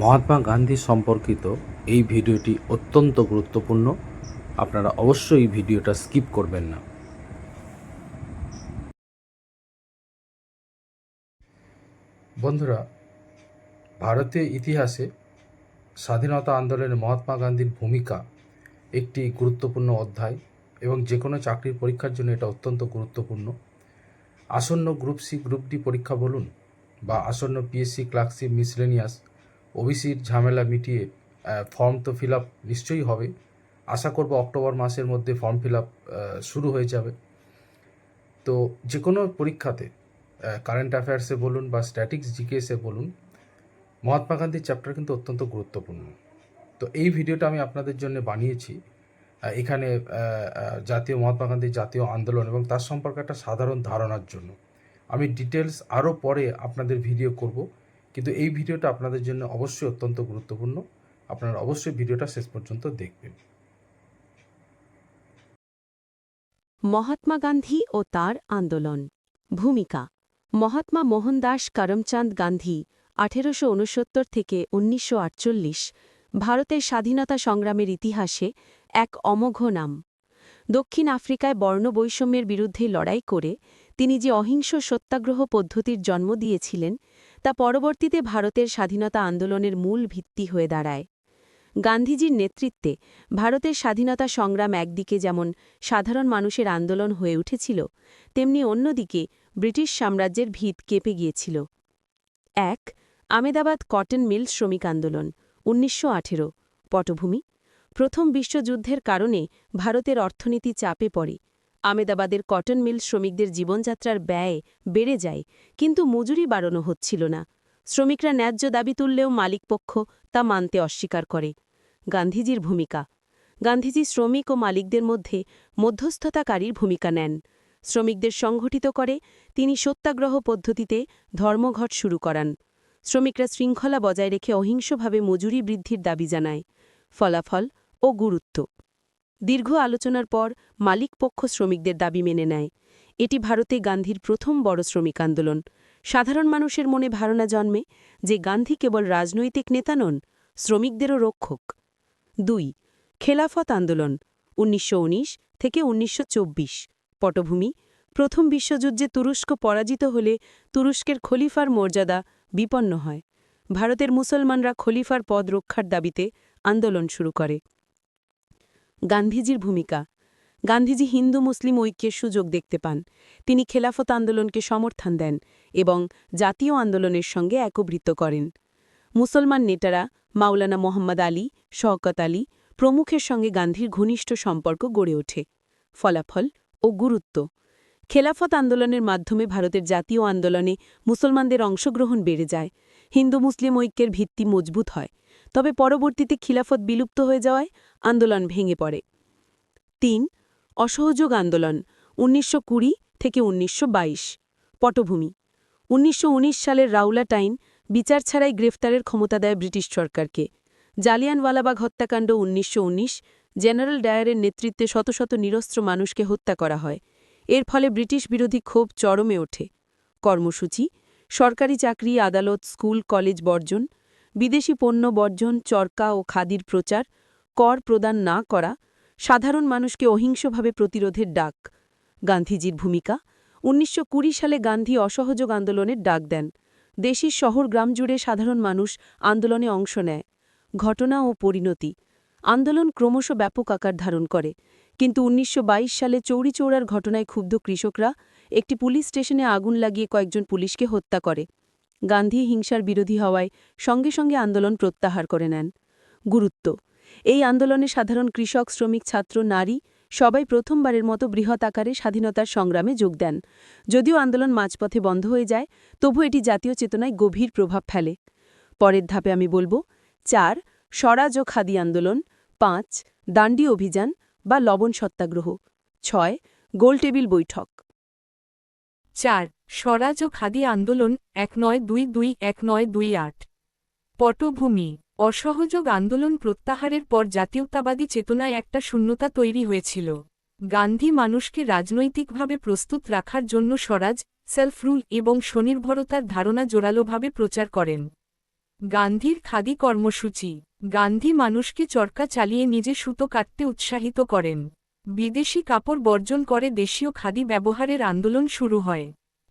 মহাত্মা গান্ধী সম্পর্কিত এই ভিডিওটি অত্যন্ত গুরুত্বপূর্ণ। আপনারা অবশ্যই এই ভিডিওটা স্কিপ করবেন না। বন্ধুরা, ভারতীয় ইতিহাসে স্বাধীনতা আন্দোলনে মহাত্মা গান্ধীর ভূমিকা একটি গুরুত্বপূর্ণ অধ্যায় এবং যে কোনো চাকরির পরীক্ষার জন্য এটা অত্যন্ত গুরুত্বপূর্ণ। আসন্ন গ্রুপ সি গ্রুপ ডি পরীক্ষা বলুন বা আসন্ন পিএসসি ক্লার্কশিপ মিসলেনিয়াস ওবিসির ঝামেলা মিটিয়ে ফর্ম তো ফিল আপ নিশ্চয়ই হবে। আশা করব অক্টোবর মাসের মধ্যে ফর্ম ফিল আপ শুরু হয়ে যাবে। তো যে কোনো পরীক্ষাতে কারেন্ট অ্যাফেয়ার্সে বলুন বা স্ট্যাটিক্স জিকেএসে বলুন, মহাত্মা গান্ধীর চ্যাপ্টার কিন্তু অত্যন্ত গুরুত্বপূর্ণ। তো এই ভিডিওটা আমি আপনাদের জন্য বানিয়েছি। এখানে জাতীয়, মহাত্মা গান্ধীর জাতীয় আন্দোলন এবং তার সম্পর্কে একটা সাধারণ ধারণার জন্য। আমি ডিটেলস আরও পরে আপনাদের ভিডিও করব। কিন্তু এই ভিডিওটা আপনাদের জন্য অবশ্যই অত্যন্ত গুরুত্বপূর্ণ। আপনারা অবশ্যই ভিডিওটা শেষ পর্যন্ত দেখবেন। মহাত্মা গান্ধী ও তার আন্দোলন। ভূমিকা, মহাত্মা মোহনদাস করমচাঁদ গান্ধী আঠেরোশো উনসত্তর থেকে উনিশশো আটচল্লিশ, ভারতের স্বাধীনতা সংগ্রামের ইতিহাসে এক অমোঘ নাম। দক্ষিণ আফ্রিকায় বর্ণবৈষম্যের বিরুদ্ধে লড়াই করে তিনি যে অহিংস সত্যাগ্রহ পদ্ধতির জন্ম দিয়েছিলেন তা পরবর্তীতে ভারতের স্বাধীনতা আন্দোলনের মূল ভিত্তি হয়ে দাঁড়ায়। গান্ধীজির নেতৃত্বে ভারতের স্বাধীনতা সংগ্রাম একদিকে যেমন সাধারণ মানুষের আন্দোলন হয়ে উঠেছিল, তেমনি অন্যদিকে ব্রিটিশ সাম্রাজ্যের ভিত কেঁপে গিয়েছিল। এক, আমেদাবাদ কটন মিল শ্রমিক আন্দোলন, উনিশশো আঠেরো, পটভূমি, প্রথম বিশ্বযুদ্ধের কারণে ভারতের অর্থনীতি চাপে পড়ে। আমেদাবাদের কটন মিল শ্রমিকদের জীবনযাত্রার ব্যয় বেড়ে যায়, কিন্তু মজুরি বাড়ানো হচ্ছিল না। শ্রমিকরা ন্যায্য দাবি তুললেও মালিকপক্ষ তা মানতে অস্বীকার করে। গান্ধীজির ভূমিকা। গান্ধীজি শ্রমিক ও মালিকদের মধ্যে মধ্যস্থতাকারীর ভূমিকা নেন। শ্রমিকদের সংগঠিত করে তিনি সত্যাগ্রহ পদ্ধতিতে ধর্মঘট শুরু করান। শ্রমিকরা শৃঙ্খলা বজায় রেখে অহিংসভাবে মজুরি বৃদ্ধির দাবি জানায়। ফলাফল ও গুরুত্ব। দীর্ঘ আলোচনার পর মালিকপক্ষ শ্রমিকদের দাবি মেনে নেয়। এটি ভারতে গান্ধীর প্রথম বড় শ্রমিক আন্দোলন। সাধারণ মানুষের মনে ধারণা জন্মে যে গান্ধী কেবল রাজনৈতিক নেতা নন, শ্রমিকদেরও রক্ষক। দুই, খেলাফত আন্দোলন, উনিশশো উনিশ থেকে উনিশশো পটভূমি, প্রথম বিশ্বযুদ্ধে তুরস্ক পরাজিত হলে তুরস্কের খলিফার মর্যাদা বিপন্ন হয়। ভারতের মুসলমানরা খলিফার পদ রক্ষার দাবিতে আন্দোলন শুরু করে। গান্ধীজির ভূমিকা। গান্ধীজি হিন্দু মুসলিম ঐক্যের সুযোগ দেখতে পান। তিনি খেলাফত আন্দোলনকে সমর্থন দেন এবং জাতীয় আন্দোলনের সঙ্গে একভৃত করেন। মুসলমান নেতারা মাওলানা মোহাম্মদ আলী, শওকত আলী প্রমুখের সঙ্গে গান্ধীর ঘনিষ্ঠ সম্পর্ক গড়ে ওঠে। ফলাফল ও গুরুত্ব। খেলাফত আন্দোলনের মাধ্যমে ভারতের জাতীয় আন্দোলনে মুসলমানদের অংশগ্রহণ বেড়ে যায়। হিন্দু মুসলিম ঐক্যের ভিত্তি মজবুত হয়। তবে পরবর্তীতে খিলাফত বিলুপ্ত হয়ে যাওয়ায় আন্দোলন ভেঙে পড়ে। তিন, অসহযোগ আন্দোলন, উনিশশো কুড়ি থেকে উনিশশো পটভূমি, উনিশশো সালের রাউলাটাইন বিচার ছাড়াই গ্রেফতারের ক্ষমতা দেয় ব্রিটিশ সরকারকে। জালিয়ানওয়ালাবাগ হত্যাকাণ্ড উনিশশো উনিশ, জেনারেল ডায়ারের নেতৃত্বে শত শত নিরস্ত্র মানুষকে হত্যা করা হয়। এর ফলে ব্রিটিশ বিরোধী ক্ষোভ চরমে ওঠে। কর্মসূচি, সরকারি চাকরি, আদালত, স্কুল, কলেজ বর্জন বিদেশি পণ্য বর্জন, চরকা ও খাদির প্রচার, কর প্রদান না করা, সাধারণ মানুষকে অহিংসভাবে প্রতিরোধের ডাক। গান্ধীজির ভূমিকা, উনিশশো কুড়ি সালে গান্ধী অসহযোগ আন্দোলনের ডাক দেন। দেশের শহর গ্রাম জুড়ে সাধারণ মানুষ আন্দোলনে অংশ নেয়। ঘটনা ও পরিণতি, আন্দোলন ক্রমশ ব্যাপক আকার ধারণ করে। কিন্তু উনিশশো বাইশ সালে চৌরিচৌড়ার ঘটনায় ক্ষুব্ধ কৃষকরা একটি পুলিশ স্টেশনে আগুন লাগিয়ে কয়েকজন পুলিশকে হত্যা করে। গান্ধী হিংসার বিরোধী হওয়ায় সঙ্গে সঙ্গে আন্দোলন প্রত্যাহার করে নেন। গুরুত্ব, এই আন্দোলনে সাধারণ কৃষক, শ্রমিক, ছাত্র, নারী সবাই প্রথমবারের মতো বৃহৎ আকারে স্বাধীনতার সংগ্রামে যোগ দেন। যদিও আন্দোলন মাঝপথে বন্ধ হয়ে যায়, তবু এটি জাতীয় চেতনায় গভীর প্রভাব ফেলে। পরের ধাপে আমি বলব, চার, স্বরাজ ও খাদি আন্দোলন, পাঁচ, দাণ্ডি অভিযান বা লবণ সত্যাগ্রহ, ছয়, গোলটেবিল বৈঠক। চার স্বরাজ ও খাদি আন্দোলন এক নয় দুই দুই এক নয় দুই আট। পটভূমি, অসহযোগ আন্দোলন প্রত্যাহারের পর জাতীয়তাবাদী চেতনায় একটা শূন্যতা তৈরি হয়েছিল। গান্ধী মানুষকে রাজনৈতিকভাবে প্রস্তুত রাখার জন্য স্বরাজ সেলফ রুল এবং স্বনির্ভরতার ধারণা জোরালোভাবে প্রচার করেন। গান্ধীর খাদি কর্মসূচি, গান্ধী মানুষকে চরকা চালিয়ে নিজে সুতো কাটতে উৎসাহিত করেন। বিদেশি কাপড় বর্জন করে দেশীয় খাদি ব্যবহারের আন্দোলন শুরু হয়।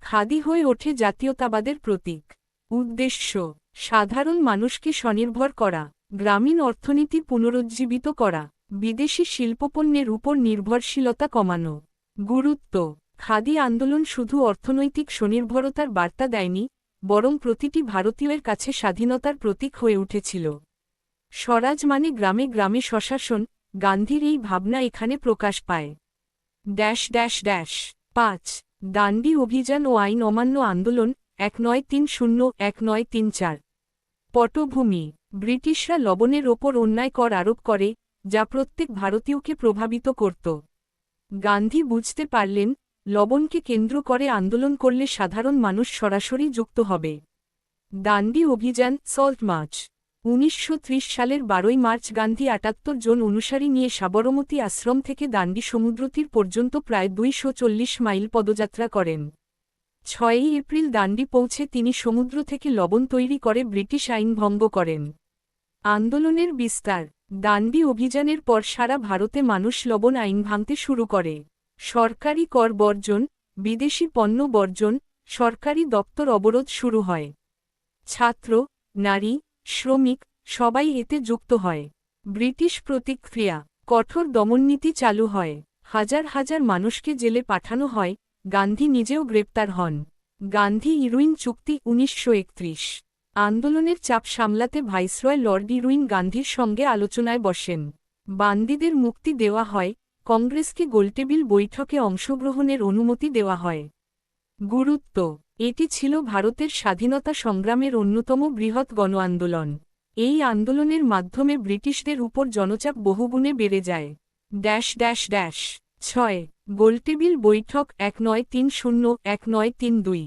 খাদি হয়ে ওঠে জাতীয়তাবাদের প্রতীক। উদ্দেশ্য, সাধারণ মানুষকে স্বনির্ভর করা, গ্রামীণ অর্থনীতি পুনরুজ্জীবিত করা, বিদেশি শিল্পপণ্যের উপর নির্ভরশীলতা কমানো। গুরুত্ব, খাদি আন্দোলন শুধু অর্থনৈতিক স্বনির্ভরতার বার্তা দেয়নি, বরং প্রতিটি ভারতীয়ের কাছে স্বাধীনতার প্রতীক হয়ে উঠেছিল। স্বরাজ মানে গ্রামে গ্রামে স্বশাসন, গান্ধীর এই ভাবনা এখানে প্রকাশ পায়। ড্যাশ ড্যাশ ড্যাশ, পাঁচ দাণ্ডি অভিযান ও আইন অমান্য আন্দোলন এক নয় তিন শূন্য, এক নয় তিন চার। পটভূমি, ব্রিটিশরা লবণের ওপর অন্যায় কর আরোপ করে, যা প্রত্যেক ভারতীয়কে প্রভাবিত করত। গান্ধী বুঝতে পারলেন, লবণকে কেন্দ্র করে আন্দোলন করলে সাধারণ মানুষ সরাসরি যুক্ত হবে। দাণ্ডি অভিযান, সল্ট উনিশশো ত্রিশ সালের বারোই মার্চ গান্ধী আটাত্তর জন অনুসারী নিয়ে সাবরমতী আশ্রম থেকে দাণ্ডি সমুদ্রতীর পর্যন্ত প্রায় দুইশো চল্লিশ মাইল পদযাত্রা করেন। ছয়ই এপ্রিল দাণ্ডি পৌঁছে তিনি সমুদ্র থেকে লবণ তৈরি করে ব্রিটিশ আইন ভঙ্গ করেন। আন্দোলনের বিস্তার দাণ্ডি অভিযানের পর সারা ভারতে মানুষ লবণ আইন ভাঙতে শুরু করে। সরকারি কর বর্জন, বিদেশি পণ্য বর্জন, সরকারি দপ্তর অবরোধ শুরু হয়। ছাত্র, নারী শ্রমিক, সবাই এতে যুক্ত হয়। ব্রিটিশ প্রতিক্রিয়া, কঠোর দমননীতি চালু হয়। হাজার হাজার মানুষকে জেলে পাঠানো হয়, গান্ধী নিজেও গ্রেপ্তার হন। গান্ধী ইরুইন চুক্তি উনিশশো একত্রিশ। আন্দোলনের চাপ সামলাতে ভাইসরয় লর্ড ইরুইন গান্ধীর সঙ্গে আলোচনায় বসেন। বান্দিদের মুক্তি দেওয়া হয়, কংগ্রেসকে গোলটেবিল বৈঠকে অংশগ্রহণের অনুমতি দেওয়া হয়। গুরুত্ব এটি ছিল ভারতের স্বাধীনতা সংগ্রামের অন্যতম বৃহৎ গণ আন্দোলন এই আন্দোলনের মাধ্যমে ব্রিটিশদের উপর জনচাপ বহুগুণে বেড়ে যায়। Dash dash dash. ছয়। গোলটেবিল বৈঠক এক নয় তিন শূন্য এক নয় তিন দুই।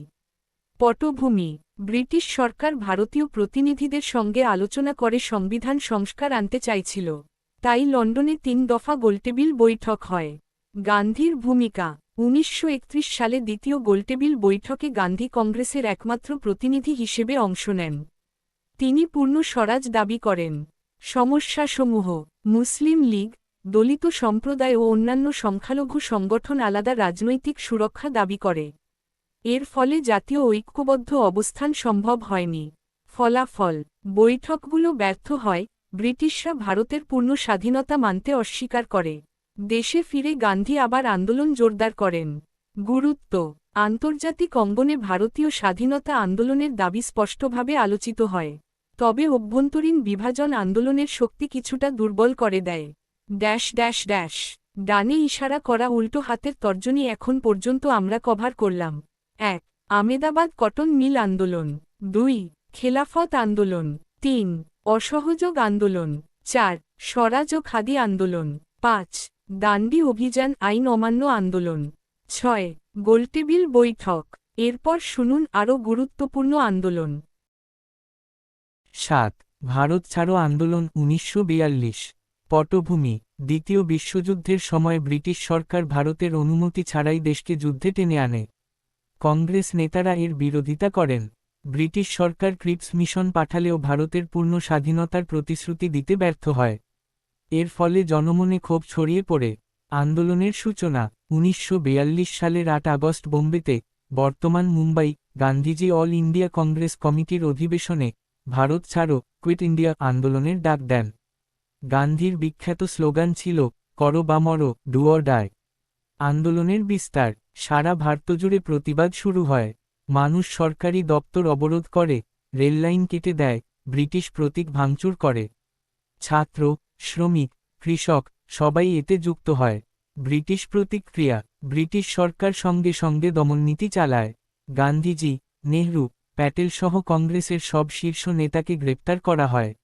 পটভূমি। ব্রিটিশ সরকার ভারতীয় প্রতিনিধিদের সঙ্গে আলোচনা করে সংবিধান সংস্কার আনতে চাইছিল। তাই লন্ডনে তিন দফা গোলটেবিল বৈঠক হয়। গান্ধীর ভূমিকা। উনিশশো একত্রিশ সালে দ্বিতীয় গোলটেবিল বৈঠকে গান্ধী কংগ্রেসের একমাত্র প্রতিনিধি হিসেবে অংশ নেন। তিনি পূর্ণ স্বরাজ দাবি করেন, সমস্যাসমূহ, মুসলিম লীগ, দলিত সম্প্রদায় ও অন্যান্য সংখ্যালঘু সংগঠন আলাদা রাজনৈতিক সুরক্ষা দাবি করে। এর ফলে জাতীয় ঐক্যবদ্ধ অবস্থান সম্ভব হয়নি। ফলাফল, বৈঠকগুলো ব্যর্থ হয়, ব্রিটিশরা ভারতের পূর্ণ স্বাধীনতা মানতে অস্বীকার করে। দেশে ফিরে গান্ধী আবার আন্দোলন জোরদার করেন। গুরুত্ব, আন্তর্জাতিক অঙ্গনে ভারতীয় স্বাধীনতা আন্দোলনের দাবি স্পষ্টভাবে আলোচিত হয়। তবে অভ্যন্তরীণ বিভাজন আন্দোলনের শক্তি কিছুটা দুর্বল করে দেয়। ড্যাশ ড্যাশ ড্যাশ, ডানে ইশারা করা উল্টো হাতের তর্জনী এখন পর্যন্ত আমরা কভার করলাম। এক, আমেদাবাদ কটন মিল আন্দোলন। দুই, খেলাফত আন্দোলন। তিন, অসহযোগ আন্দোলন। চার, স্বরাজ ও খাদি আন্দোলন। পাঁচ দাণ্ডি অভিযান আইন অমান্য আন্দোলন। ছয়, গোলটেবিল বৈঠক। এরপর শুনুন আরও গুরুত্বপূর্ণ আন্দোলন। সাত, ভারত ছাড়ো আন্দোলন উনিশশো বিয়াল্লিশ। পটভূমি, দ্বিতীয় বিশ্বযুদ্ধের সময় ব্রিটিশ সরকার ভারতের অনুমতি ছাড়াই দেশকে যুদ্ধে টেনে আনে। কংগ্রেস নেতারা এর বিরোধিতা করেন। ব্রিটিশ সরকার ক্রিপস মিশন পাঠালেও ভারতের পূর্ণ স্বাধীনতার প্রতিশ্রুতি দিতে ব্যর্থ হয়। এর ফলে জনমনে ক্ষোভ ছড়িয়ে পড়ে। আন্দোলনের সূচনা, উনিশশো সালের আট আগস্ট বোম্বেতে, বর্তমান Mumbai, Gandhiji all India Congress কমিটির অধিবেশনে, ভারত ছাড়ো, কুইট ইন্ডিয়া আন্দোলনের ডাক দেন। গান্ধীর বিখ্যাত স্লোগান ছিল, করো বা মরো ডুঅর ডায় আন্দোলনের বিস্তার, সারা ভারতজুড়ে প্রতিবাদ শুরু হয়। মানুষ সরকারি দপ্তর অবরোধ করে, রেললাইন কেটে দেয়, ব্রিটিশ প্রতীক ভাঙচুর করে। ছাত্র শ্রমিক, কৃষক, সবাই এতে যুক্ত হয়। ব্রিটিশ প্রতিক্রিয়া, ব্রিটিশ সরকার সঙ্গে সঙ্গে দমননীতি চালায়। গান্ধীজি, নেহরু, প্যাটেল সহ কংগ্রেসের সব শীর্ষ নেতাকে গ্রেপ্তার করা হয়।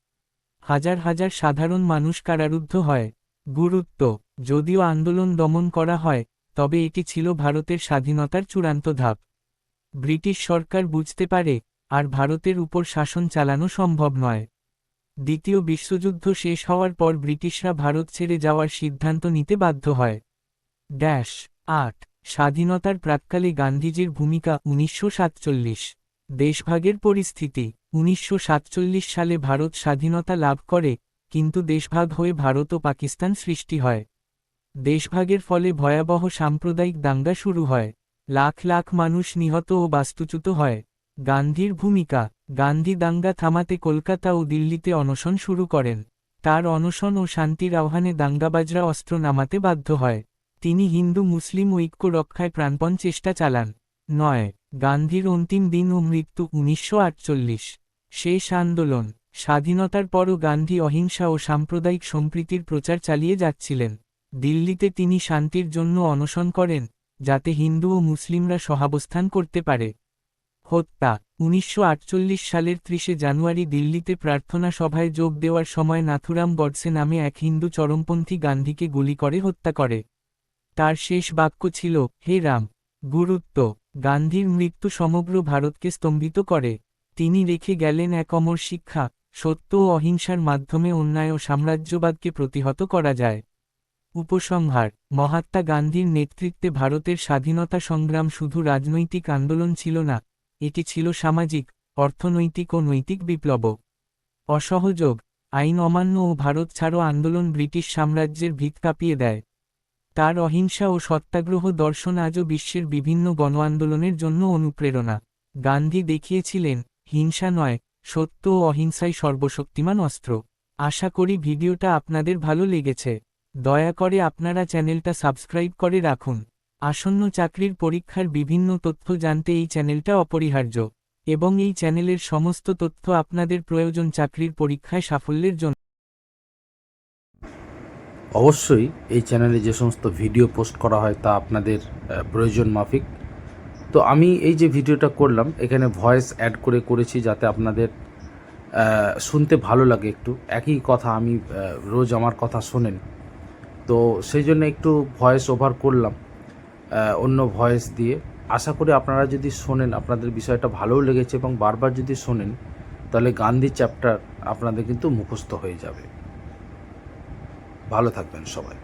হাজার হাজার সাধারণ মানুষ কারারুদ্ধ হয়। গুরুত্ব, যদিও আন্দোলন দমন করা হয়, তবে এটি ছিল ভারতের স্বাধীনতার চূড়ান্ত ধাপ। ব্রিটিশ সরকার বুঝতে পারে, আর ভারতের উপর শাসন চালানো সম্ভব নয়। দ্বিতীয় বিশ্বযুদ্ধ শেষ হওয়ার পর ব্রিটিশরা ভারত ছেড়ে যাওয়ার সিদ্ধান্ত নিতে বাধ্য হয়। ড্যাশ আট স্বাধীনতার প্রাক্কালে গান্ধীজির ভূমিকা উনিশশো সাতচল্লিশ। দেশভাগের পরিস্থিতি। উনিশশো সাতচল্লিশ সালে ভারত স্বাধীনতা লাভ করে, কিন্তু দেশভাগ হয়ে ভারত ও পাকিস্তান সৃষ্টি হয়। দেশভাগের ফলে ভয়াবহ সাম্প্রদায়িক দাঙ্গা শুরু হয়। লাখ লাখ মানুষ নিহত ও বাস্তুচ্যুত হয়। গান্ধীর ভূমিকা গান্ধী দাঙ্গা থামাতে কলকাতা ও দিল্লিতে অনশন শুরু করেন। তার অনশন ও শান্তির আহ্বানে দাঙ্গাবাজরা অস্ত্র নামাতে বাধ্য হয়। তিনি হিন্দু, মুসলিম ঐক্য রক্ষায় প্রাণপণ চেষ্টা চালান। নয়, গান্ধীর অন্তিম দিন ও মৃত্যু উনিশশো আটচল্লিশ। শেষ আন্দোলন। স্বাধীনতার পরও গান্ধী অহিংসা ও সাম্প্রদায়িক সম্প্রীতির প্রচার চালিয়ে যাচ্ছিলেন। দিল্লিতে তিনি শান্তির জন্য অনশন করেন, যাতে হিন্দু ও মুসলিমরা সহাবস্থান করতে পারে। হত্যা। উনিশশো আটচল্লিশ সালের ত্রিশে জানুয়ারি দিল্লিতে প্রার্থনা সভায় যোগ দেওয়ার সময় নাথুরাম গডসে নামে এক হিন্দু চরমপন্থী গান্ধীকে গুলি করে, হত্যা করে। তার শেষ বাক্য ছিল, হে রাম, গুরুত্ব, গান্ধীর মৃত্যু সমগ্র ভারতকে স্তম্ভিত করে। তিনি রেখে গেলেন এক অমর শিক্ষা, সত্য ও অহিংসার মাধ্যমে অন্যায় ও সাম্রাজ্যবাদকে প্রতিহত করা যায়। উপসংহার, মহাত্মা গান্ধীর নেতৃত্বে ভারতের স্বাধীনতা সংগ্রাম শুধু রাজনৈতিক আন্দোলন ছিল না এটি ছিল সামাজিক, অর্থনৈতিক ও নৈতিক বিপ্লব। অসহযোগ, আইন অমান্য ও ভারত ছাড়ো আন্দোলন ব্রিটিশ সাম্রাজ্যের ভিত কাঁপিয়ে দেয়। তার অহিংসা ও সত্যাগ্রহ দর্শন আজও বিশ্বের বিভিন্ন গণ আন্দোলনের জন্য অনুপ্রেরণা। গান্ধী দেখিয়েছিলেন, হিংসা নয়, সত্য ও অহিংসাই সর্বশক্তিমান অস্ত্র। আশা করি ভিডিওটা আপনাদের ভালো লেগেছে। দয়া করে আপনারা চ্যানেলটা সাবস্ক্রাইব করে রাখুন। আসন্ন চাকরির পরীক্ষার বিভিন্ন তথ্য জানতে এই চ্যানেলটা অপরিহার্য, এবং এই চ্যানেলের সমস্ত তথ্য আপনাদের প্রয়োজন চাকরির পরীক্ষায় সাফল্যের জন্য। অবশ্যই এই চ্যানেলে যে সমস্ত ভিডিও পোস্ট করা হয় তা আপনাদের প্রয়োজন মাফিক। তো আমি এই যে ভিডিওটা করলাম, এখানে ভয়েস অ্যাড করে করেছি যাতে আপনাদের শুনতে ভালো লাগে একটু। একই কথা আমি রোজ আমার কথা শোনেন। তো সেই জন্য একটু ভয়েস ওভার করলাম। অন্য ভয়েস দিয়ে। আশা করি আপনারা যদি শোনেন, আপনাদের বিষয়টা ভালোও লেগেছে এবং বারবার যদি শোনেন, তাহলে গান্ধী চ্যাপ্টার আপনাদের কিন্তু মুখস্থ হয়ে যাবে। ভালো থাকবেন সবাই।